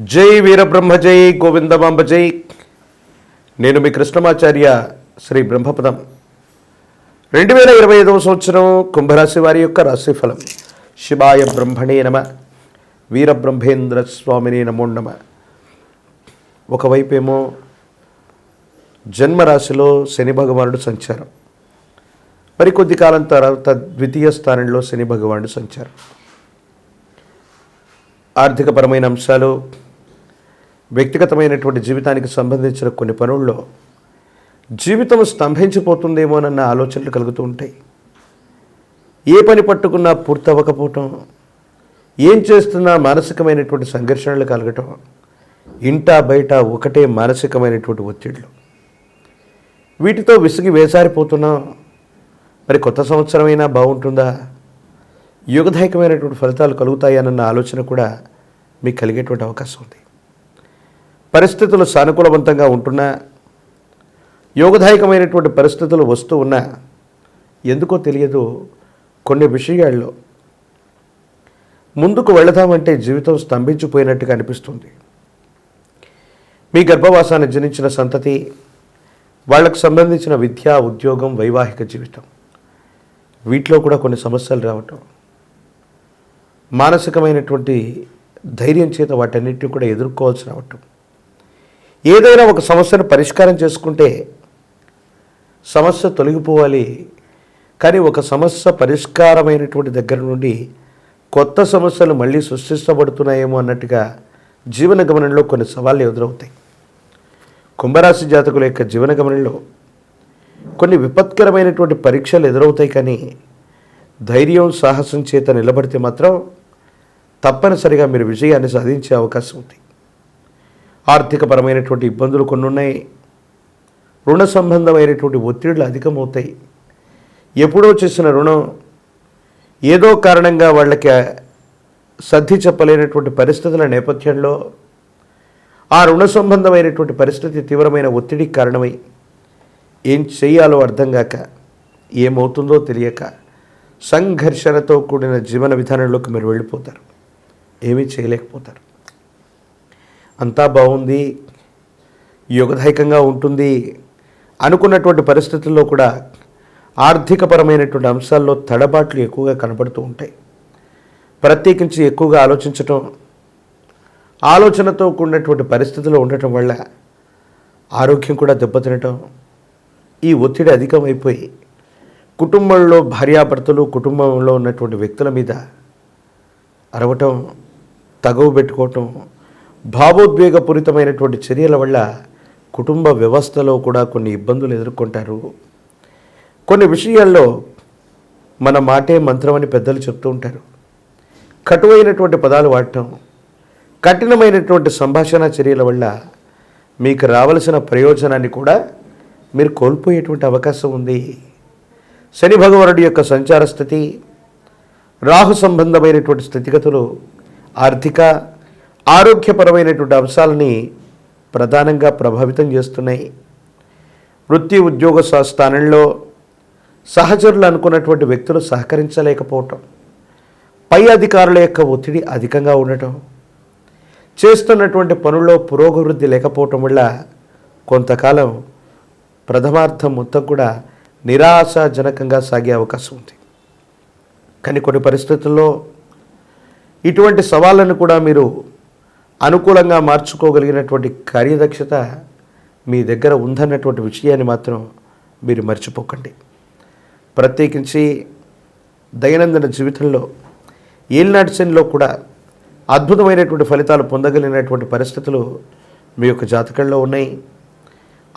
జై వీరబ్రహ్మ జై గోవిందమాంబ జై. నేను మీ కృష్ణమాచార్య శ్రీ బ్రహ్మపదం. రెండు వేల ఇరవై ఐదవ సంవత్సరం కుంభరాశి వారి యొక్క రాశిఫలం. శివాయ బ్రహ్మణే నమ. వీరబ్రహ్మేంద్ర స్వామిని నమో నమ. ఒకవైపేమో జన్మరాశిలో శని భగవానుడు సంచారం. మరికొద్ది కాలం తర్వాత ద్వితీయ స్థానంలో శని భగవానుడు సంచారం. ఆర్థికపరమైన అంశాలు వ్యక్తిగతమైనటువంటి జీవితానికి సంబంధించిన కొన్ని పనుల్లో జీవితం స్తంభించిపోతుందేమోనన్న ఆలోచనలు కలుగుతూ ఉంటాయి. ఏ పని పట్టుకున్నా పూర్తవ్వకపోవటం ఏం చేస్తున్నా మానసికమైనటువంటి సంఘర్షణలు కలగటం ఇంటా బయట ఒకటే మానసికమైనటువంటి ఒత్తిళ్ళు. వీటితో విసిగి వేసారిపోతున్నాం. మరి కొత్త సంవత్సరమైనా బాగుంటుందా? యుగదాయకమైనటువంటి ఫలితాలు కలుగుతాయనన్న ఆలోచన కూడా మీకు కలిగేటువంటి అవకాశం ఉంది. పరిస్థితులు సానుకూలవంతంగా ఉంటున్నా? యోగదాయకమైనటువంటి పరిస్థితులు వస్తూ ఉన్నా? ఎందుకో తెలియదు కొన్ని విషయాల్లో. ముందుకు వెళదామంటే జీవితం స్తంభించిపోయినట్టుగా అనిపిస్తుంది. మీ గర్భవాసాన్ని జనించిన సంతతి వాళ్ళకు సంబంధించిన విద్య ఉద్యోగం వైవాహిక జీవితం. వీటిలో కూడా కొన్ని సమస్యలు రావటం. మానసికమైనటువంటి ధైర్యం చేత వాటన్నిటిని కూడా ఎదుర్కోవాల్సి రావటం. ఏదైనా ఒక సమస్యను పరిష్కారం చేసుకుంటే సమస్య తొలగిపోవాలి. కానీ ఒక సమస్య పరిష్కారమైనటువంటి దగ్గర నుండి కొత్త సమస్యలు మళ్ళీ సృష్టించబడుతున్నాయేమో అన్నట్టుగా జీవన గమనంలో కొన్ని సవాళ్ళు ఎదురవుతాయి. కుంభరాశి జాతకుల యొక్క జీవన గమనంలో కొన్ని విపత్కరమైనటువంటి పరీక్షలు ఎదురవుతాయి కానీ ధైర్యం సాహసం చేత నిలబడితే మాత్రం తప్పనిసరిగా మీరు విజయాన్ని సాధించే అవకాశం ఉంది. ఆర్థికపరమైనటువంటి ఇబ్బందులు కొన్ని ఉన్నాయి రుణ సంబంధమైనటువంటి ఒత్తిడులు అధికమవుతాయి. ఎప్పుడో చేసిన రుణం ఏదో కారణంగా వాళ్ళకి సర్ది చెప్పలేనటువంటి పరిస్థితుల నేపథ్యంలో ఆ రుణ సంబంధమైనటువంటి పరిస్థితి తీవ్రమైన ఒత్తిడికి కారణమై ఏం చేయాలో అర్థం కాక ఏమవుతుందో తెలియక సంఘర్షణతో కూడిన జీవన విధానంలోకి మీరు వెళ్ళిపోతారు. ఏమీ చేయలేకపోతారు. అంతా బాగుంది యోగదాయకంగా ఉంటుంది అనుకున్నటువంటి పరిస్థితుల్లో కూడా ఆర్థికపరమైనటువంటి అంశాల్లో తడబాట్లు ఎక్కువగా కనబడుతూ ఉంటాయి. ప్రత్యేకించి ఎక్కువగా ఆలోచించటం ఆలోచనతో కూడినటువంటి పరిస్థితులు ఉండటం వల్ల ఆరోగ్యం కూడా దెబ్బతినటం ఈ ఒత్తిడి అధికమైపోయి కుటుంబంలో భార్యాభర్తలు కుటుంబంలో ఉన్నటువంటి వ్యక్తుల మీద అరవటం తగవు పెట్టుకోవటం భావోద్వేగపూరితమైనటువంటి చర్యల వల్ల కుటుంబ వ్యవస్థలో కూడా కొన్ని ఇబ్బందులు ఎదుర్కొంటారు. కొన్ని విషయాల్లో మన మాటే మంత్రం అని పెద్దలు చెప్తూ ఉంటారు. కటువైనటువంటి పదాలు వాడటం కఠినమైనటువంటి సంభాషణ చర్యల వల్ల మీకు రావలసిన ప్రయోజనాన్ని కూడా మీరు కోల్పోయేటువంటి అవకాశం ఉంది. శని భగవానుడి యొక్క సంచార స్థితి రాహు సంబంధమైనటువంటి స్థితిగతులు ఆర్థిక ఆరోగ్యపరమైనటువంటి అంశాలని ప్రధానంగా ప్రభావితం చేస్తున్నాయి. వృత్తి ఉద్యోగ స్థానంలో సహచరులు అనుకున్నటువంటి వ్యక్తులు సహకరించలేకపోవటం పై అధికారుల యొక్క ఒత్తిడి అధికంగా ఉండటం చేస్తున్నటువంటి పనుల్లో పురోగవృద్ధి లేకపోవటం వల్ల కొంతకాలం ప్రథమార్థం మొత్తం కూడా నిరాశాజనకంగా సాగే అవకాశం ఉంది. కానీ కొన్ని పరిస్థితుల్లో ఇటువంటి సవాళ్ళను కూడా మీరు అనుకూలంగా మార్చుకోగలిగినటువంటి కార్యదక్షత మీ దగ్గర ఉందన్నటువంటి విషయాన్ని మాత్రం మీరు మర్చిపోకండి. ప్రత్యేకించి దైనందిన జీవితంలో ఏలినాటి శనిలో కూడా అద్భుతమైనటువంటి ఫలితాలు పొందగలిగినటువంటి పరిస్థితులు మీ యొక్క జాతకంలో ఉన్నాయి.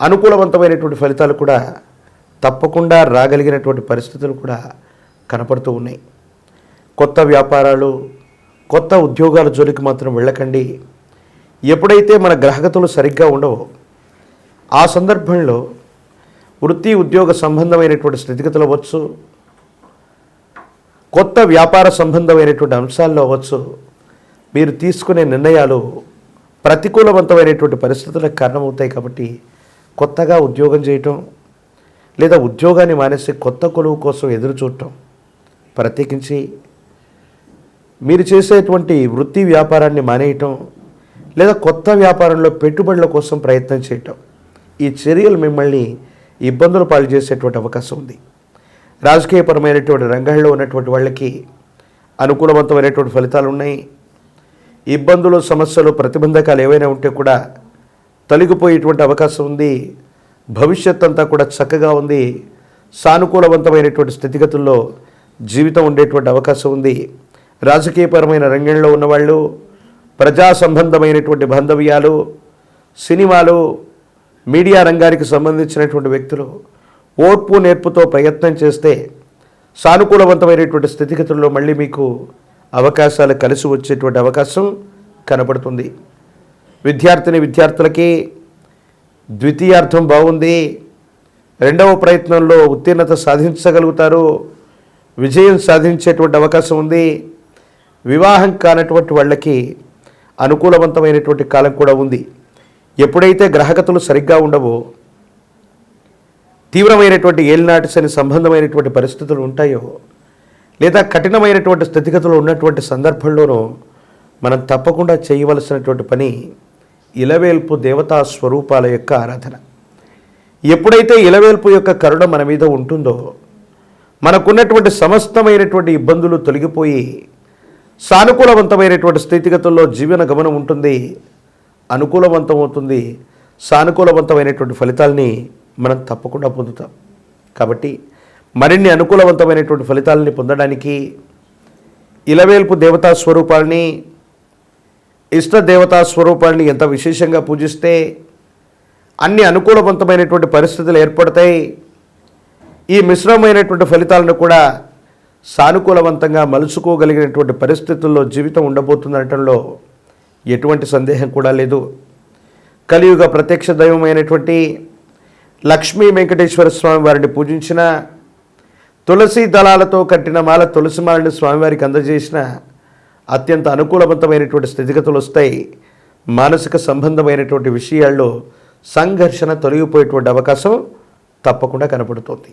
అనుకూలవంతమైనటువంటి ఫలితాలు కూడా తప్పకుండా రాగలిగినటువంటి పరిస్థితులు కూడా కనపడుతూ ఉన్నాయి. కొత్త వ్యాపారాలు కొత్త ఉద్యోగాల జోలికి మాత్రం వెళ్ళకండి. ఎప్పుడైతే మన గ్రహగతులు సరిగ్గా ఉండవో ఆ సందర్భంలో వృత్తి ఉద్యోగ సంబంధమైనటువంటి స్థితిగతులు అవ్వచ్చు కొత్త వ్యాపార సంబంధమైనటువంటి అంశాల్లో అవ్వచ్చు మీరు తీసుకునే నిర్ణయాలు ప్రతికూలవంతమైనటువంటి పరిస్థితులకు కారణమవుతాయి కాబట్టి కొత్తగా ఉద్యోగం చేయటం లేదా ఉద్యోగాన్ని మానేసి కొత్త కొలువు కోసం ఎదురు చూడటం ప్రత్యేకించి మీరు చేసేటువంటి వృత్తి వ్యాపారాన్ని మానేయటం లేదా కొత్త వ్యాపారంలో పెట్టుబడుల కోసం ప్రయత్నం చేయటం. ఈ చర్యలు మిమ్మల్ని ఇబ్బందులు పాలు చేసేటువంటి అవకాశం ఉంది. రాజకీయపరమైనటువంటి రంగాల్లో ఉన్నటువంటి వాళ్ళకి అనుకూలవంతమైనటువంటి ఫలితాలు ఉన్నాయి. ఇబ్బందులు సమస్యలు ప్రతిబంధకాలు ఏవైనా ఉంటే కూడా తొలగిపోయేటువంటి అవకాశం ఉంది. భవిష్యత్ అంతా కూడా చక్కగా ఉంది. సానుకూలవంతమైనటువంటి స్థితిగతుల్లో జీవితం ఉండేటువంటి అవకాశం ఉంది. రాజకీయపరమైన రంగంలో ఉన్నవాళ్ళు ప్రజా సంబంధమైనటువంటి బాంధవ్యాలు సినిమాలు మీడియా రంగానికి సంబంధించినటువంటి వ్యక్తులు ఓర్పు నేర్పుతో ప్రయత్నం చేస్తే సానుకూలవంతమైనటువంటి స్థితిగతుల్లో మళ్ళీ మీకు అవకాశాలు కలిసి వచ్చేటువంటి అవకాశం కనపడుతుంది విద్యార్థిని విద్యార్థులకి ద్వితీయార్థం బాగుంది. రెండవ ప్రయత్నంలో ఉత్తీర్ణత సాధించగలుగుతారు. విజయం సాధించేటువంటి అవకాశం ఉంది. వివాహం కానటువంటి వాళ్ళకి అనుకూలవంతమైనటువంటి కాలం కూడా ఉంది. ఎప్పుడైతే గ్రహగతులు సరిగ్గా ఉండవో తీవ్రమైనటువంటి ఏలినాటి శని సంబంధమైనటువంటి పరిస్థితులు ఉంటాయో లేదా కఠినమైనటువంటి స్థితిగతులు ఉన్నటువంటి సందర్భంలోనూ మనం తప్పకుండా చేయవలసినటువంటి పని ఇలవేల్పు దేవతా స్వరూపాల యొక్క ఆరాధన. ఎప్పుడైతే ఇలవేల్పు యొక్క కరుణ మన మీద ఉంటుందో మనకున్నటువంటి సమస్తమైనటువంటి ఇబ్బందులు తొలగిపోయి సానుకూలవంతమైనటువంటి స్థితిగతుల్లో జీవన గమనం ఉంటుంది అనుకూలవంతం అవుతుంది సానుకూలవంతమైనటువంటి ఫలితాల్ని మనం తప్పకుండా పొందుతాం. కాబట్టి మరిన్ని అనుకూలవంతమైనటువంటి ఫలితాలని పొందడానికి ఇలవేల్పు దేవతా స్వరూపాలని ఇష్ట దేవతా స్వరూపాలని ఎంత విశేషంగా పూజిస్తే అన్ని అనుకూలవంతమైనటువంటి పరిస్థితులు ఏర్పడతాయి. ఈ మిశ్రమమైనటువంటి ఫలితాలను కూడా సానుకూలవంతంగా మలుచుకోగలిగినటువంటి పరిస్థితుల్లో జీవితం ఉండబోతుందనటంలో ఎటువంటి సందేహం కూడా లేదు. కలియుగ ప్రత్యక్ష దైవమైనటువంటి లక్ష్మీ వెంకటేశ్వర స్వామి వారిని పూజించిన తులసి దళాలతో కట్టిన మాల తులసి మాలని స్వామివారికి అందజేసిన అత్యంత అనుకూలవంతమైనటువంటి స్థితిగతులు వస్తాయి. మానసిక సంబంధమైనటువంటి విషయాల్లో సంఘర్షణ తొలగిపోయేటువంటి అవకాశం తప్పకుండా కనపడుతోంది.